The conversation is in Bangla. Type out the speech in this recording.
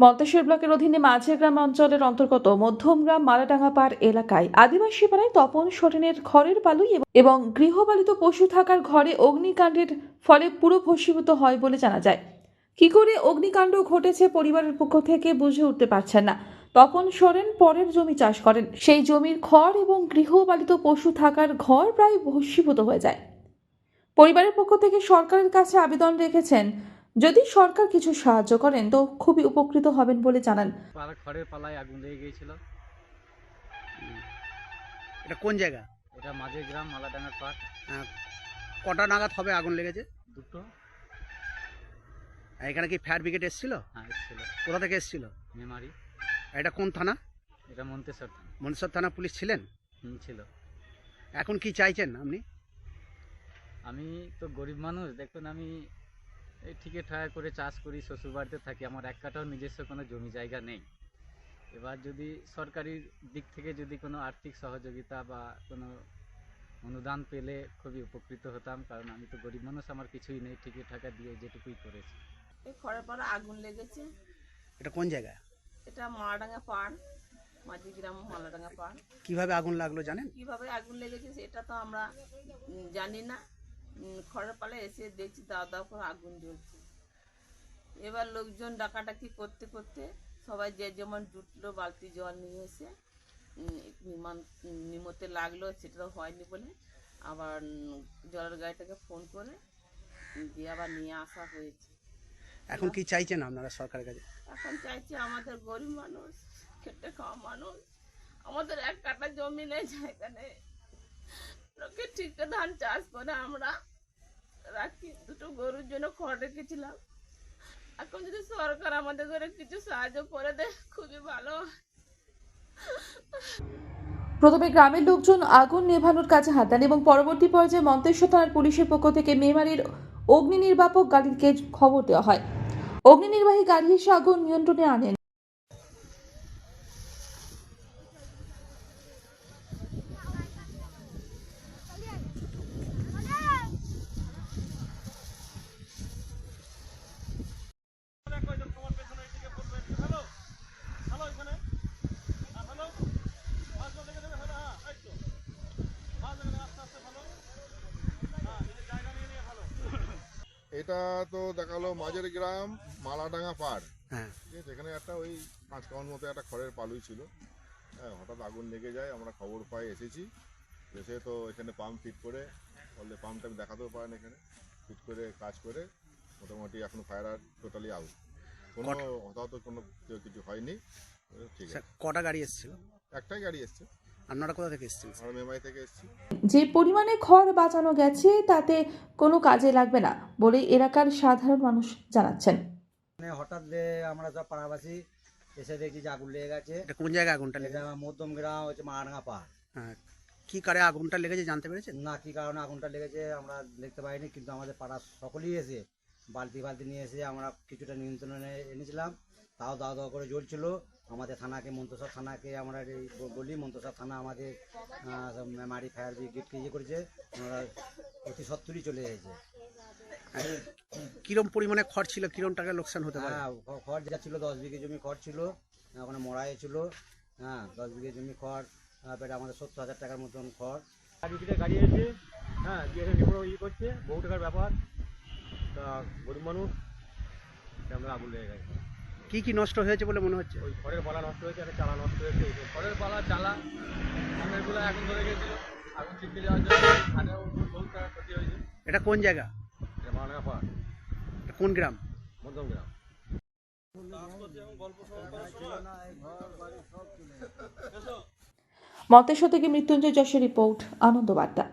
মন্তেশ্বর ব্লকের অধীনে মাঝের গ্রাম অঞ্চলের অন্তর্গত মধ্যমগ্রাম মালাডাঙ্গাপাড় এলাকায় আদিবাসী পাড়ায় তপন সরেনের খড়ের বালুই এবং গৃহপালিত পশু থাকার ঘরে অগ্নিকাণ্ডের ফলে পুরো ভস্মীভূত হয় বলে জানা যায়। কি করে অগ্নিকাণ্ড ঘটেছে পরিবারের পক্ষ থেকে বুঝে উঠতে পারছেন না। তপন সরেন পরের জমি চাষ করেন। সেই জমির খড় এবং গৃহপালিত পশু থাকার ঘর প্রায় ভস্মীভূত হয়ে যায়। পরিবারের পক্ষ থেকে সরকারের কাছে আবেদন রেখেছেন যদি সরকার কিছু সাহায্য করেন তো খুবই উপকৃত হবেন বলে জানান। খড়ের পালায় আগুন লেগে গিয়েছিল। এটা কোন জায়গা? এটা মাঝে গ্রাম মালাডাঙ্গার পাট আহ, কটা নাগাদ হবে আগুন লেগেছে? দুটো। আর এখানে কি ফায়ার ব্রিগেড এসেছিল? হ্যাঁ এসেছিল। কোথা থেকে এসেছিল? মেমারি। এটা কোন থানা? এটা মন্তেশ্বর থানা। মনসর থানা পুলিশ ছিলেন? হুম, ছিল। এখন কি চাইছেন আপনি? আমি তো গরিব মানুষ দেখুন আমি এই ঠিকে ঠায়া করে চাষ করি শ্বশুর বাড়িতে থাকি আমার এক কাটাও নিজস্ব কোনো জমি জায়গা নেই। এবার যদি সরকারি দিক থেকে যদি কোনো আর্থিক সহযোগিতা বা কোনো অনুদান পেলে খুবই উপকৃত হতাম কারণ আমি তো গরিব মানুষ আমার কিছুই নেই ঠিকে ঠাকা দিয়ে যেটুকুই করেছি। এই খড়ের পাড়া আগুন লেগেছে। এটা কোন জায়গা? এটা মালাডাঙ্গা পাড় মাঝি গ্রাম মালাডাঙ্গা পাড়। কীভাবে আগুন লাগল জানেন? কীভাবে আগুন লেগেছে সেটা তো আমরা জানি না। খড়ের পালে এসে দেখছি দাও দাও করে আগুন জ্বলছে। এবার লোকজন ডাকাডাকি করতে করতে সবাই যে যেমন জুটলো বালতি জল নিয়ে এসে নিমান নিমতে লাগল সেটা তো হয়নি বলে আবার জলের গাড়িটাকে ফোন করে দিয়ে আবার নিয়ে আসা হয়েছে। এখন কি চাইছেন আপনারা সরকারের কাছে? এখন চাইছি আমাদের গরিব মানুষ খেটে খাওয়া মানুষ আমাদের এক কাটা জমি নেই জায়গা নেই। লোকে ঠিক ধান চাষ করে আমরা রাখি। দুটো গরুর জন্য খড় রেখেছিলাম। এখন যদি সরকার আমাদের করে কিছু সাহায্য করে দেয়, খুবই ভালো প্রথমে গ্রামের লোকজন আগুন নেভানোর কাজে হাত দেন এবং পরবর্তী পর্যায়ে মন্তেশ্বর থানার পুলিশের পক্ষ থেকে মেমারির অগ্নি নির্বাপক গাড়িকে খবর দেওয়া হয়। অগ্নি নির্বাহী গাড়ি এসে আগুন নিয়ন্ত্রণে আনেন। এটা তো দেখাল মাঝের গ্রাম মালাডাঙ্গা পাড়। হ্যাঁ। ঠিক আছে এখানে একটা ওই পাঁচ কাউন মতো একটা খড়ের পালুই ছিল। হ্যাঁ হঠাৎ আগুন লেগে যায় আমরা খবর পাই এসেছি। এসে তো এখানে পাম্প ফিট করে বললে পাম্পটা আমি দেখাতেও পারেন এখানে। ফিট করে কাজ করে মোটামুটি এখন ফায়ার আর টোটালি আউট কোনো হতাহত কোনো কেউ কিছু হয়নি। ঠিক আছে। কটা গাড়ি এসেছিল? একটাই গাড়ি এসছে। আপনারা কোথা থেকে এসেছেন আমরা মেমাই থেকে এসেছি। যে পরিমাণে খড় বাঁচানো গেছে তাতে কোনো কাজে লাগবে না বলে এলাকার সাধারণ মানুষ জানাচ্ছেন। মানে হঠাৎ যে আমরা সব পাড়াবাসী এসে দেখি যে আগুন লেগে গেছে। এটা কোন জায়গায় আগুনটা এটা লেগেছে মধ্যম গ্রাম হচ্ছে মারাঙ্গা পাহাড় হ্যাঁ কি কারে আগুনটা লেগেছে জানতে পেরেছেন? না কি কারণে আগুনটা লেগেছে আমরা দেখতে পাইনি কিন্তু আমাদের পাড়ার সকলেই এসে বালতি বালতি নিয়ে এসে আমরা কিছুটা নিয়ন্ত্রণে এনেছিলাম। তাও দাও দাওয়া করে জ্বলছিল। আমাদের থানাকে মন্তসর থানাকে আমরা এই বলি। মন্তসর থানা আমাদের মারি ফায়ার ব্রিগেডকে ইয়ে করেছে। ওনারা অতি সত্তরই চলে এসেছে কিরম পরিমাণে খড় ছিল? কিরম টাকা লোকসান হতে পারে? হ্যাঁ খড় যা ছিল দশ বিঘে জমি খড় ছিল। ওখানে মরা ছিল। হ্যাঁ দশ বিঘে জমি খড় তারপরে আমাদের সত্তর হাজার টাকার মতন খড়। গাড়ি থেকে গাড়ি এসে হ্যাঁ দিয়ে ইয়ে করছে। বহু টাকার ব্যাপার। তা গরিব মানুষ আমরা আগুন লেগে গেছে। কি কি নষ্ট হয়েছে বলে মনে হচ্ছে? ওই খড়ের পালা নষ্ট হয়েছে একটা চালা নষ্ট হয়েছে। খড়ের পালা চালা ধানেরগুলো আগুন ধরে গেছিল। আগুন ছিটকে যাওয়ার জন্য ধানেও বহু টাকা ক্ষতি হয়েছে। এটা কোন জায়গা? এটা কোন গ্রাম? মধ্যম গ্রাম। মন্তেশ্বর থেকে মৃত্যুঞ্জয় যশের রিপোর্ট আনন্দ বার্তা